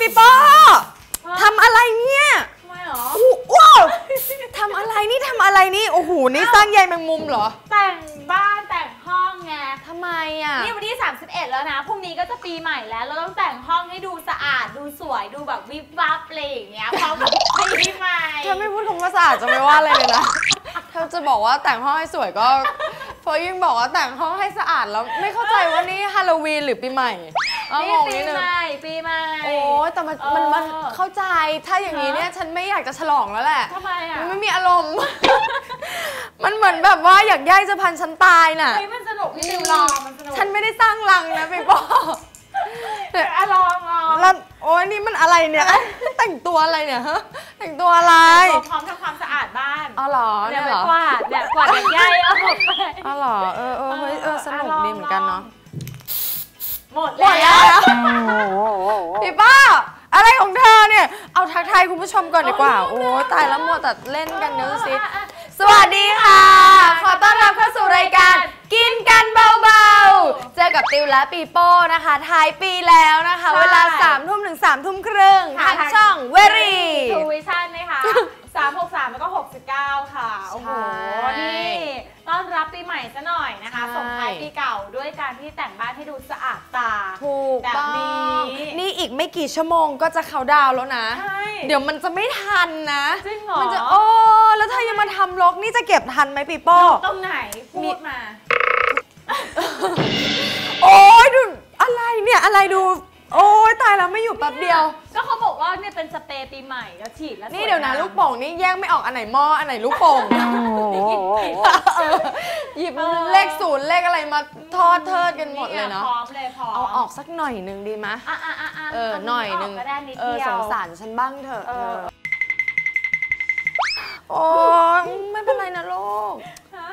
ปีโป้ทำอะไรเนี่ยทำไมหรออู้ว้าวทำอะไรนี่ทำอะไรนี่ โอ้โห นี่สร้างใยแมงมุมเหรอ แต่งบ้านแต่งห้องไงทำไมอะ นี่วันที่ 31 แล้วนะ พรุ่งนี้ก็จะปีใหม่แล้ว เราต้องแต่งห้องให้ดูสะอาด ดูสวย ดูแบบวิบวับอะไรอย่างเงี้ยพร้อมกับปีใหม่เธอไม่พูดคำว่าสะอาดจะไม่ว่าอะไรเลยนะ เธอจะบอกว่าแต่งห้องให้สวยก็พอยิ่งบอกว่าแต่งห้องให้สะอาดแล้วไม่เข้าใจว่านี่ฮาโลวีนหรือปีใหม่ เอานี่งงปีนิดนึง ใหม่ปีใหม่ โอ้ยแต่มันเออมันมันเข้าใจถ้าอย่างนี้เนี่ยฮะฉันไม่อยากจะฉลองแล้วแหละทำไมอะมันไม่มีอารมณ์ มันเหมือนแบบว่าอยากย่ายจะพันฉันตายน่ะ เฮ้ยมันสนุกพี่ติวรอมันสนุกฉันไม่ได้สร้างรังนะพี่บอกเดี๋ยวอะลองลองแล้วโอ้ยนี่มันอะไรเนี่ย แต่งตัวอะไรเนี่ยฮะแต่งตัวอะไรพร้อมทำความสะอาดบ้านอ๋อเหรอเนี่เนี่ยยไปเหรอกวาดเนี่ยกวาดใหญ่ๆเอาออกไป อ๋อเหรอเออเออเฮ้ยเออสนุกดีเหมือนกันเนาะหมด หมดแล้แล้ววพี่ป้า อะไรของเธอเนี่ย เอาทักทายคุณผู้ชมก่อนดีกว่า โอ้ตายแล้วมัวแต่เล่นกันเนื้อสิ สวัสดีค่ะ ขอต้อนรับเข้าสู่รายการ กินกันเบาๆ เจอกับติวและปีโป้นะคะท้ายปีแล้วนะคะ เวลา3ามทุ่มถึง3ามทุ่มครึ่งทางช่องเวรีทูวิชั่นนะคะ363 แล้วก็ 69 ค่ะ โอ้โหใช่นี่ต้ อนรับปีใหม่ซะหน่อยนะคะใช่ส่งท้ายปีเก่าด้วยการที่แต่งบ้านให้ดูสะอาดตาถูกแบบต้องนี้นี่อีกไม่กี่ชั่วโมงก็จะเขาน์ดาวน์แล้วนะใช่เดี๋ยวมันจะไม่ทันนะจริงเหรอมันจะโอ้แล้วถ้ายังมาทำลกนี่จะเก็บทันไหมปีโป้ตรงไหนพูดมา โอ้ยดูอะไรเนี่ยอะไรดู โอ้ยตายแล้วไม่อยู่แป๊บเดียว ก็เขาบอกว่าเนี่ยเป็นสเปรย์ปีใหม่แล้วฉีดแล้วนี่เดี๋ยวนะสงามลูกโป่งนี่แยกไม่ออกอันไหนหม้ออันไหนลูกโป่งเออหยิบเลขศูนย์เลขอะไรมาทอดเทิดกันหมดเลยเนาะพร้อมเลยพร้อมเอาออกสักหน่อยหนึ่งดีไหมอะอะอะอะเออหน่อยหนึ่งเาก็ได้นิดเออเดียวสงสารฉันบ้างเถอะเออเธอโอ้ยไม่เป็นไรนะลูกฮะ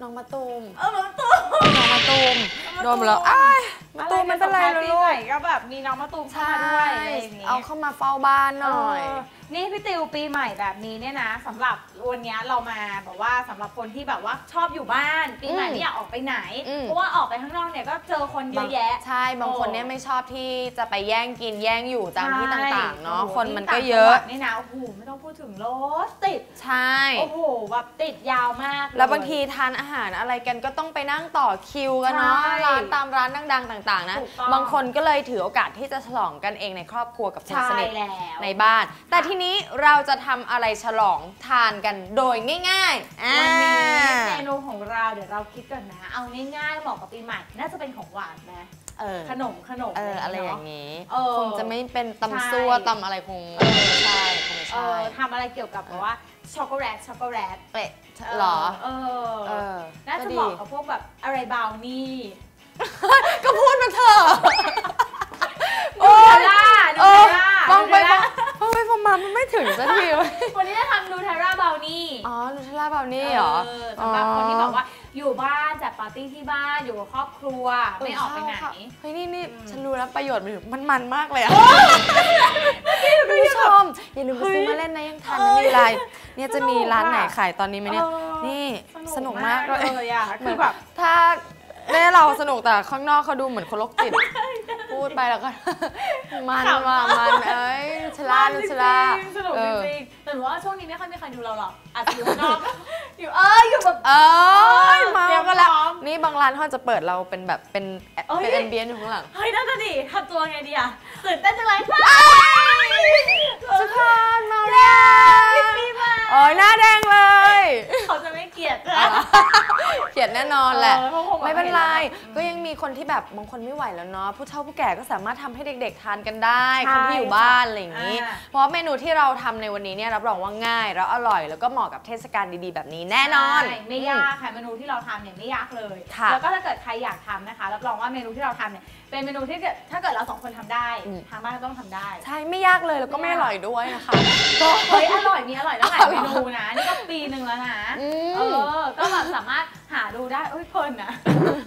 น้องมาตูม เออมันตัวน้องมาตูม โดนไปแล้วอ้ายมาตูมไม่เป็นไรอะเลยปีลูใหกม่ก็แบบมีน้องมะตูมเข้าใช่ มาด้วยอะไรอย่างงี้เอาเข้ามาเฝ้าบ้านหน่อย เออนี่พี่ติวปีใหม่แบบนี้เนี่ยนะสำหรับวันเนี้ยเรามาแบบว่าสำหรับคนที่แบบว่าชอบอยู่บ้านปีใหม่อืมไม่อยากออกไปไหน อืม เพราะว่าออกไปข้างนอกเนี่ยก็เจอคนเยอะแยะ ใช่ บางคนเนี่ยไม่ชอบที่จะไปแย่งกินแย่งอยู่ตามที่ต่างๆ เนาะ ใช่คนมันก็ต่างเยจังหอะวัดนี่นะโอ้โหไม่ต้องพูดถึงรถติด ใช่ โอ้โหแบบติดยาวมากเยแล้วบางทีทานอาหารอะไรกันก็ต้องไปนั่งต่อคิวกันเนาะใช่ร้านตามร้านดังๆต่าง ๆ นะ ถูกต้องบางคนก็เลยถือโอกาสที่จะฉลองกันเองในครอบครัวกับคนใช่สนิทแล้ว ในบ้าน แต่ทีนี้เราจะทำอะไรฉลองทานกันโดยง่ายๆอ่า วันนี้เมนูของเราเดี๋ยวเราคิดก่อนนะ เอาง่ายๆเหมาะกับปีใหม่น่าจะเป็นของหวานนะเออ ขนมขนมเออ อะไรอเนาะย่างนี้เออคงจะไม่เป็นตำใช่ซั่วตำอะไรคงเออไม่ใช่คงไม่เอใช่อทำอะไรเกี่ยวกับแบบว่าช็อกโกแลตช็อกโกแลตเป๊ะเหรอ เออ เออ น่าก็จะดีเหมาะกับพวกแบบอะไรบราวนี่ ก็พูดมาเถอะโอ้ยล่าเอดูอเทล่าฟังไปดูเทล่าฟังไปฟังมามันไม่ถึงสักทีเว้ยวันนี้จะทำดูเทล่าบราวนี่อ๋อนูเทลล่าเบลนี่เหรอเออสำหรับคนที่บอกว่าอยู่บ้านจัดปาร์ตี้ที่บ้านอยู่กับครอบครัวไม่ออกไปไหนเฮ้ยนี่นี่อืมฉันรู้แล้วประโยชน์มันอยู่มันมันมากเลยอะคุณผู้ชมอย่าลืมไปซื้อมาเล่นนะยังทันนะมีอะไรเนี่ยจะมีร้านไหนขายตอนนี้ไหมเนี่ยเออนี่สนุกมากเลเลยยอะเหคืมืออนแบบถ้า แม่เราสนุกแต่ข้างนอกเขาดูเหมือนคนโรคจิต พูดไปแล้วก็ มันว่ามันเอ้ยชลาจนุริงชลาๆสนุกเอจอริงๆแต่หนูว่าช่วงนี้ไม่ค่อยมีใครดูเราหรอกอาจจะอยู่ข้างนอกอยู่เอออยู่แบบเอ้ยมาเตรียมก็แล้วพร้อมนี่บางร้านเขาจะเปิดเราเป็นแบบเป็นเอ้ยเป็นแอมเบียนอยู่ข้างหลังเฮ้ยน่าจะดีทำตัวไงดีอะตื่นเต้นจังเลยค่ะทุกคนมาแล้วปีใหม่โอ้ยหน้าแดงเลย เขาจะไม่เกลียดนะเขียนแน่นอนแหละ เออเขาคงแบบไม่เป็นไร เห็นแล้วก็ยังมีคนที่แบบบางคนไม่ไหวแล้วเนาะผู้เฒ่าผู้แก่ก็สามารถทำให้เด็ก ๆ ทานกันได้ ใช่คนที่อยู่บ้านอะไรอย่างนี้ อ่า เพราะเมนูที่เราทำในวันนี้เนี่ยรับรองว่าง่ายแล้วอร่อย แล้วก็เหมาะกับเทศกาลดีๆ แบบนี้แน่นอน ใช่ไม่ยากค่ะเมนูที่เราทำเนี่ยไม่ยากเลย ค่ะแล้วก็ถ้าเกิดใครอยากทำนะคะรับรองว่าเมนูที่เราทำเนี่ย เป็นเมนูที่เกิดถ้าเกิดเราสองคนทำได้อืมทางบ้านก็ต้องทำได้ ใช่ไม่ยากเลยแล้วก็ไม่อร่อยด้วยนะคะก็เฮ้ยอร่อยมีอร่อยตั้งหลายเมนูนะ นี่ก็ปีหนึ่งแล้วนะอืม เออก็แบบสามารถหหาดูได้เอ้ยเพลินนะ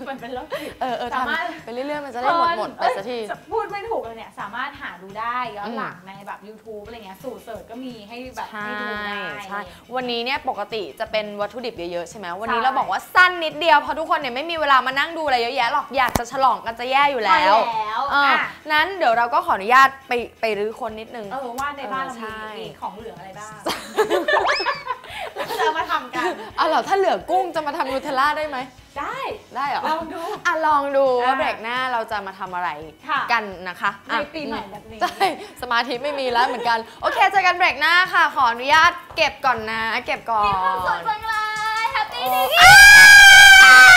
เหมือนเป็นโรคจิตเออเออสามารถ ทำไปเรื่อยๆมันจะได้หมดหมดๆไปสักทีเอ้ยพูดไม่ถูกเลยเนี่ย สามารถหาดูได้ย้อนอืมหลังในแบบ YouTube อะไรเงี้ยสูตรเสิร์ชก็มีให้แบบใช่ให้ดูได้ ใช่วันนี้เนี่ยปกติจะเป็นวัตถุดิบเยอะๆใช่ไหมวันนี้ใช่ เราบอกว่าสั้นนิดเดียวเพราะทุกคนเนี่ยไม่มีเวลามานั่งดูอะไรเยอะแยะหรอกอยากจะฉลองกันจะแย่อยู่ใช่แล้วแล้วเอออะนั้นเดี๋ยวเราก็ขออนุญาตไปไปรื้อคนนิดนึง เออว่าในบ้านเราเออใช่มีมีของเหลืออะไรบ้างเราจะเอามาทำกันเอาเหรอถ้าเหลือกุ้งจะมาทำนูเทลล่าได้ไหมได้ได้เหรอลองดูอะลองดูว่าอะเบรกหน้าเราจะมาทำอะไรค่ะกันนะคะในอะปีใหม่แบบนี้ใช่สมาธิไม่มีแล้วเหมือนกัน โอเคเจอกันเบรกหน้าค่ะ ขออนุญาตเก็บก่อนนะ เก็บก่อนมีความสุขจังเลยแฮปปี้นิวกิน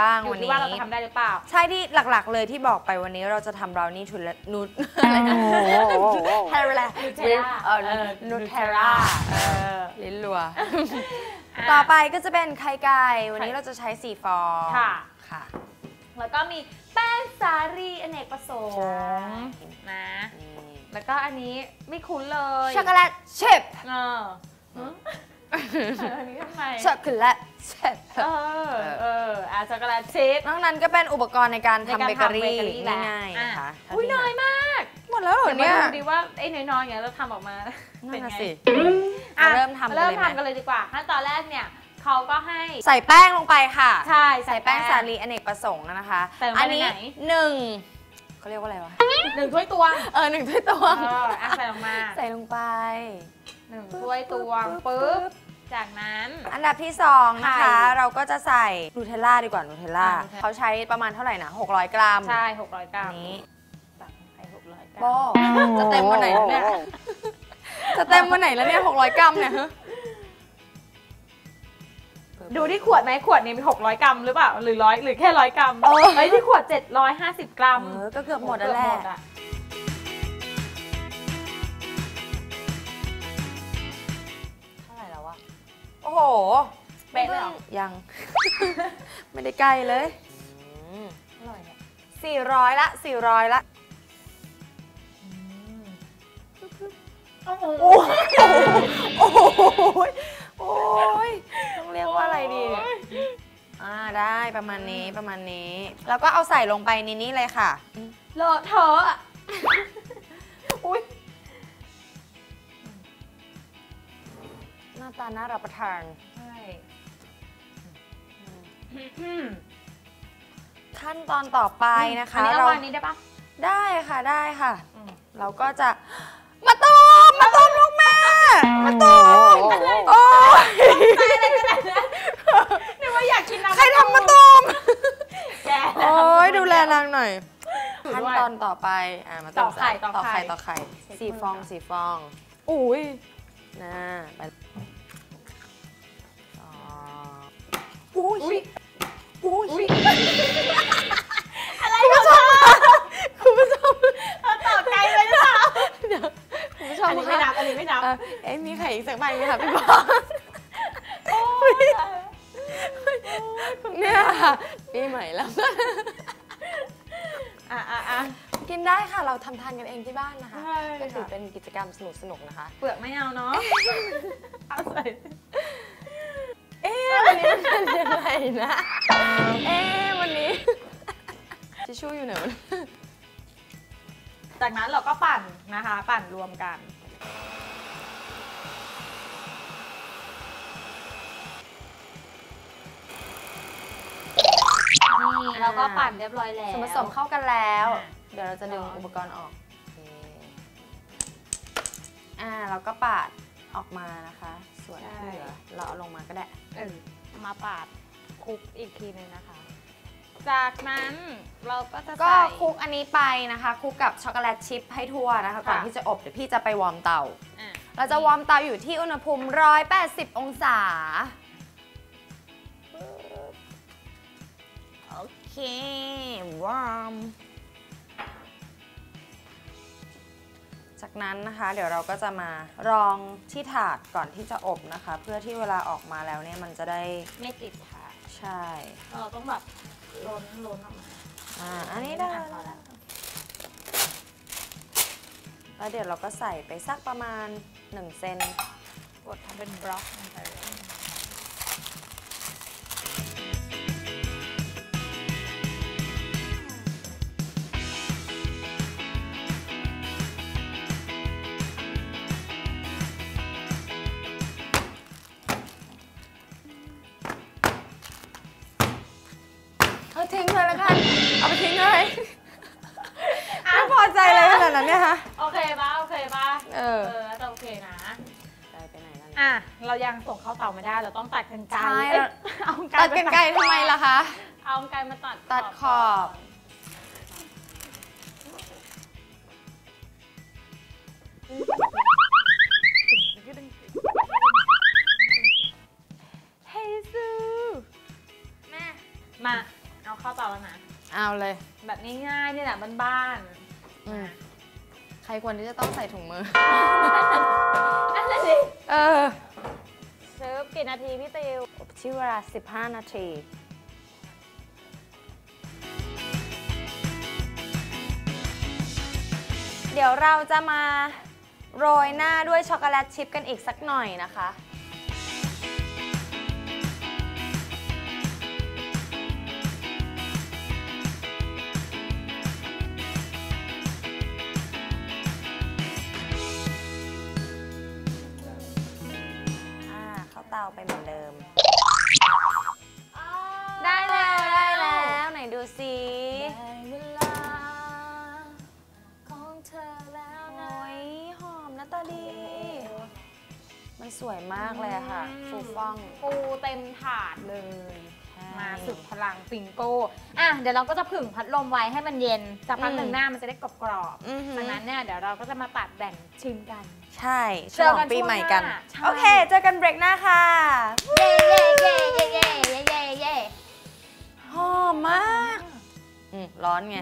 บ้างอยู่วันที่นี้ ว่าเราจะทำได้หรือเปล่า ใช่ที่หลักๆ เลยที่บอกไปวันนี้เราจะทำบราวนี่ทุลนุชอะไรนะเทเรลา Nutella เออเออนูเทลล่าเออลิ้นรัวอะต่อไปก็จะเป็นไข่ไก่วันนี้เราจะใช้สี่ฟองค่ะ ค่ะ แล้วก็มีแป้งสาลีอเนกประสงใช่ ค์นะ แล้วก็อันนี้ไม่คุ้นเลยช็อกโกแลตชิพเออฮะ อันนี้ทำไมช็อกโกแลตชิพเออเอออะช็อกโกแลตชิพนอกนั้นก็เป็นอุปกรณ์ในการในทำการเบเกอรี่ทำเบเกอรี่แหละง่ายๆนะคะอะอุ้ยน้อยมากหมดแล้วเหรอเดี๋ยวมาเนี่ยดูดีว่าไอ้น้อยๆอย่างเงี้ยเราทำออกมานั่เป็นนไงน่ะสิอะเริ่มทำกันเริ่มเลยไหมทำกันเลยดีกว่าขั้นตอนแรกเนี่ยเขาก็ให้ใส่แป้งลงไปค่ะ ใช่ ใส่แป้งสาลีอเนกประสงค์นะคะใส่ลงไปอันี้ในไหนหนึ่งเขาเรียกว่าอะไรวะหนึ่งถ้วยตวงเออหนึ่งถ้วยตวงเอออะใส่ลงมา ใส่ลงไป หนึ่งถ้วยตวงปุ๊บ จากนั้น อันดับที่สองนะคะไข่เราก็จะใส่นูเทลล่าดีกว่านูเทลล่าอ่า Nutella เขาใช้ประมาณเท่าไหร่นะ600 กรัมใช่600กรัอัมนนี้ตักลงไป600กรัโบจะเต็มวันไหนแล้วเนี่ย จะเต็มวันไหนแล้วเนี่ย600 กรัมเนี่ยฮะดูที่ขวดไหมขวดนี้มี600 กรัมหรือเปล่าหรือร้อยหรือแค่ร้อยกรัมเฮ้ยที่ขวด 750 กรัมเออก็เกือบหมดแล้วแหละ เกือบ อ้โหเป๊ะเลยเหรอยัง ไม่ได้ใกล้เลยอร่อยเนี่ย400ละ400ละโอ้โหโอ้โหโอ้ยต้องเรียกว่าอะไรดีเนี่ยอ่าได้ประมาณนี้ประมาณนี้ แล้วก็เอาใส่ลงไปในนี้เลยค่ะเลอะเทอะาตาน่ารับประทาน ใช่ ขั้นตอนต่อไปนะคะ อันนี้เอาเราวันนี้ได้ปะได้ค่ะได้ค่ะอืมเราก็จะมาต้มมาต้มลูกแม่มาต้มโอ้ยนึกว่าอยากกินน้ำใครทำมาต้มแกโอ้ยดูแลนางหน่อยดูด้วยขั้นตอนต่อไปอะมาต่อไข่ต่อต่อไข่ไข่ต่อไข่เช็คสี่มือฟองก่อนสี่ฟองอุ้ยนะไป อุ้ยอุ้ยอุ้ยอะไรคุณผู้ชมคุณผู้ชมเราต่อไกลไปหรือเปล่าคุณผู้ชมอันนี้ไม่นับอันนี้ไม่นับเอ่อเอ๊ะมีไข่อีกสักใบไหมคะพี่บอลโอ้ยเนี่ยค่ะปีใหม่แล้วอะอะอะกินได้ค่ะเราทำทานกันเองที่บ้านนะคะใช่ก็ถือค่ะเป็นกิจกรรมสนุกๆนะคะ เปลือกไม่เอาเนาะเอาใส่เอ๊ะ วันนี้มันเป็นยังไงนะ เอ๊วันนี้ทิชชู่อยู่ไหนวะจากนั้นเราก็ปั่นนะคะ ปั่นรวมกัน นี่เราก็ปั่นเรียบร้อยแล้วส่วนผสมเข้ากันแล้ว เดี๋ยวเราจะดึงอุปกรณ์ออกอ่าเราก็ปาดออกมานะคะ ส่วนที่เหลือเราเอาลงมาก็ได้ มาปาดคลุกอีกทีหนึงนะคะ จากนั้นเราก็จะก็ใส่ คลุกอันนี้ไปนะคะคลุกกับช็อกโกแลตชิพให้ทั่วนะคะก่อนค่ะ ที่จะอบเดี๋ยวพี่จะไปวอร์มเตา อะเราจะวอร์มเตาอยู่ที่อุณหภูมิ 180 องศา โอเควอร์ม จากนั้นนะคะ เดี๋ยวเราก็จะมารองที่ถาดก่อนที่จะอบนะคะ เพื่อที่เวลาออกมาแล้วเนี่ยมันจะได้ไม่ติดค่ะใช่เราต้องแบบล้นล้นออกมาอ่าอันนี้ได้อะพอแล้วแล้วเดี๋ยวเราก็ใส่ไปสักประมาณ1เซนกดทำเป็นบล็อกลงไปเลย ทิ้งเลยแล้วกันเอาไปทิ้งเลยไม่พอใจเลยขนาดนั้นเนี่ยฮะโอเคป่ะโอเคป่ะเออเออจะโอเคนะใจไปไหนนั่นอะเรายังส่งเข้าเตาไม่ได้เราต้องตัดกันไกรใช่เอ้ยเอากรตัดกันไกลทำไมล่ะคะ เอากันไกรมาตัดตัดขอบเเอาเข้าเตาแล้วนะ เอาเลย แบบง่ายๆนี่แหละบ้านอืมใครควรที่จะต้องใส่ถุงมือๆนั่นแหละสิเออเชิฟกี่นาทีพี่ติวอบที่เวลา 15 นาทีเดี๋ยวเราจะมาโรยหน้าด้วยช็อกโกแลตชิพกันอีกสักหน่อยนะคะ สวยมากเลยอะค่ะ ฟูฟ่องปูเต็มถาดเลยใช่มาสุดพลังฟิงโก้ อะ เดี๋ยวเราก็จะผึ่งพัดลมไว้ให้มันเย็นจากพักอืมหนึ่งหน้ามันจะได้กรอบอือหืๆอจากนั้นเนี่ยเดี๋ยวเราก็จะมาตัดแบ่งชิมกัน ใช่ฉเจลอองกันปีช่วงใหม่กันหน้าใช่โอเค เจอกันเบรกหน้าค่ะ เย้เย้เย้เย้เย้เย้เย้เย้หอมมากอืมร้อนไง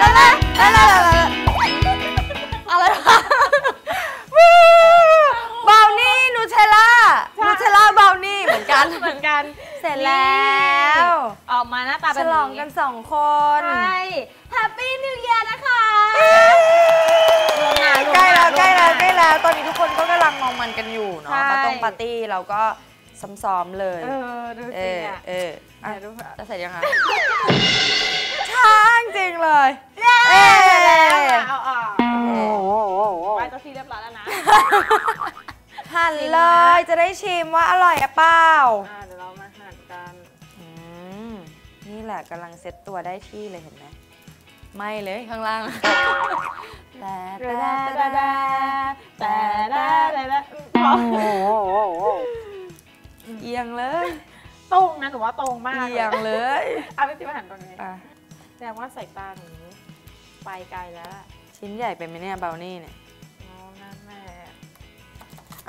ลาลาลาลาลาลาลาอะไรวะบราวนี่นูเทลล่านูเทลล่าบราวนี่เหมือนกัน เหมือนกัน เสร็จแล้วออกมาหน้าตาฉแบบลองกันสองคน ใช่ Happy New Year นะคะใกล้แล้วใกล้แล้วใกล้แล้ว ตอนนี้ทุกคนก็กำลังมองมันกันอยู่เนาะใช่ปาตงปาร์ตี้เราก็ซ้อมๆเลย เออ ดูเอสิอ อะเอออะเดี๋ยวดูค่ะจะเสร็จยังคะ ช้าจริงเลยเย้เอ๊ะแล้วเอาออกไปเจ้าที่เรียบร้อยแล้วนะหั่นเลยจะได้ชิมว่าอร่อยหรือเปล่าอ่าเดี๋ยวเรามาหั่นกันนนี่แหละกำลังเซ็ตตัวได้ที่เลยเห็นไหมไม่เลยข้างล่างแต่แต่แต่แต่แต่แต่แต่แต่เอียงเลย ตรงนะหนูว่าตรงมากเอียงเลย เอาไปติมาหันตรงนี้อะ แสดงว่าสายตาหนูไปไกลแล้วล่ะชิ้นใหญ่ไปไหมเนี่ยเบลนี่เนี่ยอ๋อนั่นแหละ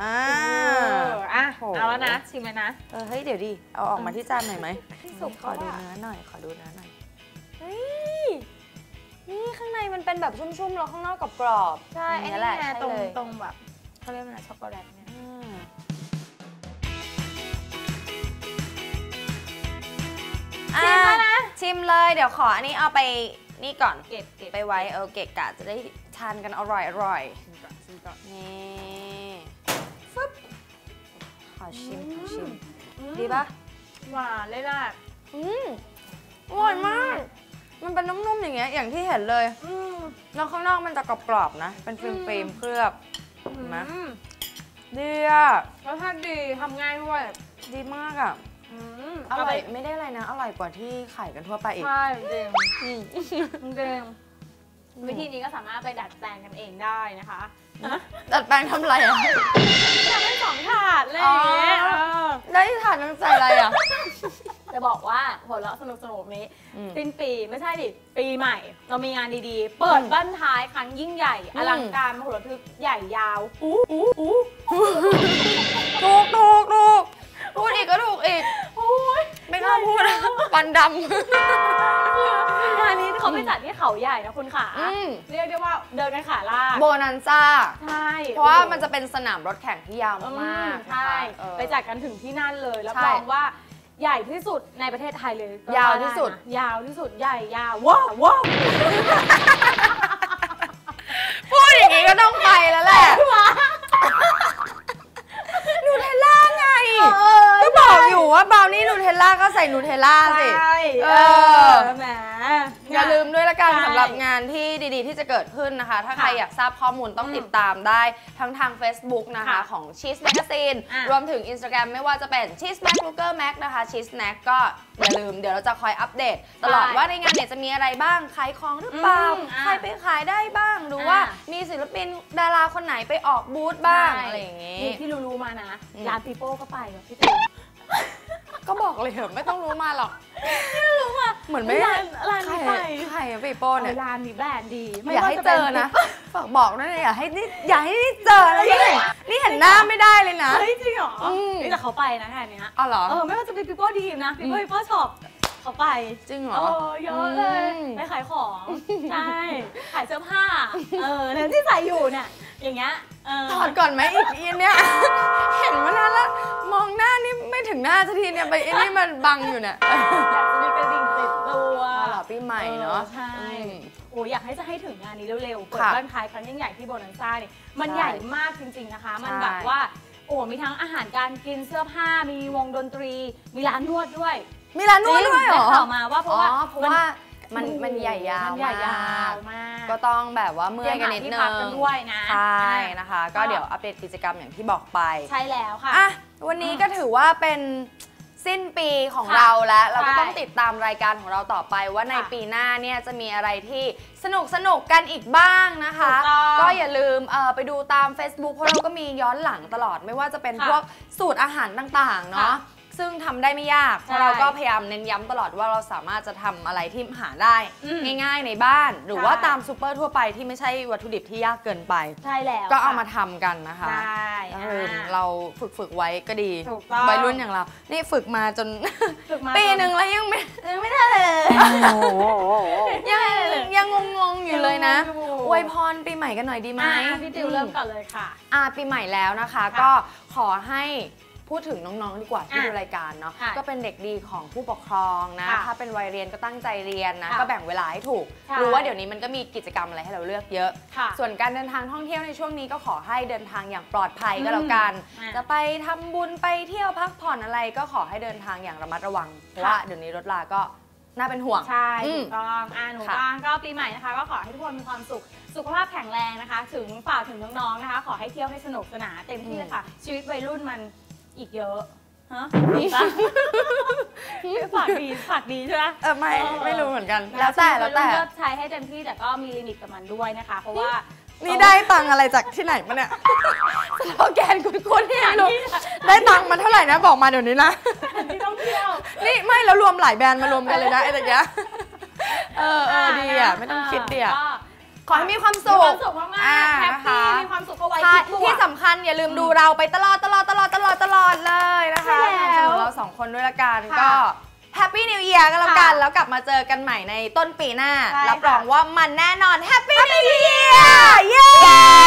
อ่าเอออะโหเอาแล้วนะชิมเลยนะเออเฮ้ยเดี๋ยวดิเอาออกมาที่จานหน่อยไหมสุกขอดูเขาอะเนื้อหน่อยขอดูเนื้อหน่อยเฮ้ยนี่ข้างในมันเป็นแบบชุ่มๆแล้วข้างนอกกรอบๆใช่ไอ้อันนี่แหละไงใช่ตรงเลยตรงแบบเขาเรียกว่าอะไรช็อกโกแลตเนี่ย ชิมเลย เดี๋ยวขออันนี้เอาไปนี่ก่อนเก็บเก็บไปไว้เออเกะกะจะได้ทานกันอร่อยอร่อยชิมก่อนชิมก่อนๆนี่ฟึบขอชิมขอชิมอืมดีปะหวานเลยล่ะอืมอร่อยมาก มันเป็นนุ่มๆอย่างเงี้ยอย่างที่เห็นเลยอืมแล้วข้างนอกมันจะกรอบๆนะ เป็นฟิล์มฟิล์มเคลือบเห็นไหมอืมดีอะรสชาติดีทำง่ายด้วยดีมากอะ อืมอร่อยไม่ได้อะไรนะ อร่อยกว่าที่ขายกันทั่วไปอีก ใช่จริงอืมจริงวิธีนี้ก็สามารถไปดัดแปลงกันเองได้นะคะดัดแปลงทำอะไรอะทำเป็นสองถาดอะไรอย่างเงี้ยอ๋อเออได้ทานน้ำใจอะไรอะจะบอกว่าหัวเราะสนุกสนุกๆนี้อืมสิ้นปีไม่ใช่ดิปีใหม่ เรามีงานดีๆ เปิดบ้านท้ายครั้งยิ่งใหญ่อืมอลังการมโหฬารทึกใหญ่ยาวอู้อู้อู้ถูกถูกถูกพูดอีกก็ถูกอีกโอ้ยไม่ กล้าพูดนะฟันดงานนี้เขาไปจัดที่เขาใหญ่นะคุณขาำอืมเรียกได้ว่าเดินกันขาลากโบนันซ่าใช่เพราะว่ามันจะเป็นสนามรถแข่งที่ยาวอืมากๆใช่นะคะเออไปจัดกันถึงที่นั่นเลยแล้วใช่รองว่าใหญ่ที่สุดในประเทศไทยเลยก็ยาวที่สุดไนะยาวที่สุดใหญ่ยาวว้าวว้าวพูดอย่างนี้ก็ต้องไปแล้วแหละนูเทลล่าไง ก็บอกอยู่ ว่าบราวนี่นูเทลล่าก็ใส่นูเทลล่าสิ ใช่เอเออ อแหม อย่าลืมด้วยละกันใช่สำหรับงานที่ดีๆ ที่จะเกิดขึ้นนะคะ ถ้าค่ะใครอยากทราบข้อมูลต้องอืมติดตามได้ทั้งทาง Facebook นะคะค่ะของ Cheese Magazine อะรวมถึง Instagram ไม่ว่าจะเป็น Cheese Mac l o o k e r Mac นะคะ Cheese Snack ก็อย่าลืมเดี๋ยวเราจะคอยอัปเดต ตลอดใช่ว่าในงานเนี่ยจะมีอะไรบ้าง ขายของหรือเปล่า อืมอะใครไปขายได้บ้าง หรือว่าอะ มีศิลปินดาราคนไหนไปออกบูธบ้างใช่อะไรอย่างงี้ นี่ที่รู้ๆมานะ อืม ร้านปีโป้ก็ไปอะพี่ติ๋ว ก็บอกเลยเหอะไม่ต้องรู้มาหรอก ไม่รู้มาเหมือนไม่ร้านร้านใครนี้ไปใครอะปีโป้เนี่ยร้านนี้แบรนด์ดีไม่อย่าว่าให้จะเจป็อนะฝากบอกด้วยนะอย่าให้นี่อย่าให้นี่เจอนะนี่เห็นนี่เห็นหน้าไม่ได้เลยนะเฮ้ยจริงเหรออมนี่แต่เขาไปนะงานเนี้ยอ๋อเหรอเออไม่ว่าจะเป็นปีโป้ดีมนะปีโป้ปีโป้ช็อปเขาไปจริงเหรเอออเยอะเลยอืมไปขายของใช่ขายเสื้อผ้าเออเนี่ยที่ใส่อยู่เนี่ยอย่างเงี้ยเออ ถอดก่อนไหมอีกอีเนี่ย เห็นมานานแล้ว มองหน้านี่ไม่ถึงหน้าสักทีเนี่ยไปไอ้นี่มันบังอยู่เนี่ยอยากจะมีกระดิ่งติดตัวอ๋อเหรอปีใหม่เนาะออใช่อืมโอ้ยอยากให้จะให้ถึงงานนี้เร็วๆ เปิดค่ะบ้านท้ายครั้งยิ่งใหญ่ที่โบนันซ่าเนี่ย มันใช่ใหญ่มากจริงๆนะคะ มันใช่แบบว่า โอ้ มีทั้งอาหารการกินเสื้อผ้า มีวงดนตรี มีร้านนวดด้วย มีร้านนวดด้วยเหรอจงได้ข่าวมาว่าเพราะว่าอ๋อเพราะว่า มันมันใหญ่ยาวมันใหญ่ยาวมากมาก ก็ต้องแบบว่าเมื่อยกันนิดเตรียมนึหาที่พักกันงด้วยนะใช่อะนะคะ ก็เดี๋ยวอัปเดตกิจกรรมอย่างที่บอกไป ใช่แล้วค่ะอะ วันนี้ก็ถือว่าเป็นสิ้นปีของค่ะเราแล้ว เราก็ใช่ต้องติดตามรายการของเราต่อไปว่าในค่ะปีหน้าเนี่ยจะมีอะไรที่สนุกสนุกกันอีกบ้างนะคะถูกต้องก็อย่าลืมเอ่อไปดูตาม Facebook เพราะเราก็มีย้อนหลังตลอดไม่ว่าจะเป็นค่ะพวกสูตรอาหารต่างๆ เนาะค่ะ ซึ่งทำได้ไม่ยากเพใช่ราะเราก็พยายามเน้นย้ำตลอดว่าเราสามารถจะทำอะไรที่หาได้อืมง่าย ๆ ในบ้าน หรือว่าใช่ตามซูเปอร์ทั่วไปที่ไม่ใช่วัตถุดิบที่ยากเกินไป ใช่แล้วก็เอาค่ะมาทำกันนะคะได้เออะอเราฝึกฝึกๆไว้ก็ดีถูกต้อง วัยรุ่นอย่างเรา นี่ฝึกมาจน ฝึกมาปีหนึ่งแล้วยังไม่ยังไม่ได้เลยยังยังงงๆอยู่เลยนะยังงงอยู่อวยพรปีใหม่กันหน่อยดีไหม อะพี่ติวเริ่มก่อนเลยค่ะ อ่าปีใหม่แล้วนะคะ ค่ะก็ขอให้ พูดถึงน้องๆ ดีกว่าที่อะดูรายการเนาะค่ะก็เป็นเด็กดีของผู้ปกครองนะ ค่ะถ้าเป็นวัยเรียนก็ตั้งใจเรียนนะ ค่ะก็แบ่งเวลาให้ถูก ใช่ รู้ว่าเดี๋ยวนี้มันก็มีกิจกรรมอะไรให้เราเลือกเยอะ ค่ะ ส่วนการเดินทางท่องเที่ยวในช่วงนี้ก็ขอให้เดินทางอย่างปลอดภัยก็แล้วกัน อืมจะไปทำบุญไปเที่ยวพักผ่อนอะไรก็ขอให้เดินทางอย่างระมัดระวังเพราะว่าเดี๋ยวนี้รถลาก็น่าเป็นห่วง ใช่อืถูมกต้องอ่าหนูค่ะบ้างก็ปีใหม่นะคะ ก็ขอให้ทุกคนมีความสุข สุขภาพแข็งแรงนะคะ ถึงฝากถึงน้องๆนะคะ ขอให้เที่ยวให้สนุกสนานเต็มที่เลยค่ะ ชีวิตวัยรุ่นมัน อีกเยอะฮะฝากดีฝากดีใช่ไหมเออไม่เออไม่รู้เหมือนกันนะคะแล้วแต่แล้วแต่เลือกใช้ให้เต็มที่แต่ก็มีลิมิตกับมันด้วยนะคะ เพราะว่านี่ได้ตังค์อะไรจากที่ไหนมาเนี่ยสโลแกนคุณๆที่ไม่รู้ได้ตังค์มาเท่าไหร่นะบอกมาเดี๋ยวนี้นะที่ท่องเที่ยว นี่ไม่แล้วรวมหลายแบรนด์มารวมกันเลยนะไอ้ตะเกียเออเออดีอะไม่ต้องคิดดีอะก็ ขอให้มีความมีสุควาขมสุขมากอ่าๆแฮปนะคะปี้มีความสุขก็ไว้ใช่คิดบวที่กสำคัญอย่าลืมดูเราไปตลอดตลอดตลอดตลอดตลอดเลยนะคะใช่แล้วสำหรับเราสองคนด้วยละกันค่ะก็แฮปปี้นิว e ียร์ก็แล้วกันค่ะแล้วกลับมาเจอกันใหม่ในต้นปีหน้าใช่รับรองค่ะว่ามันแน่นอนแฮปปี้นิว e ียร์เย้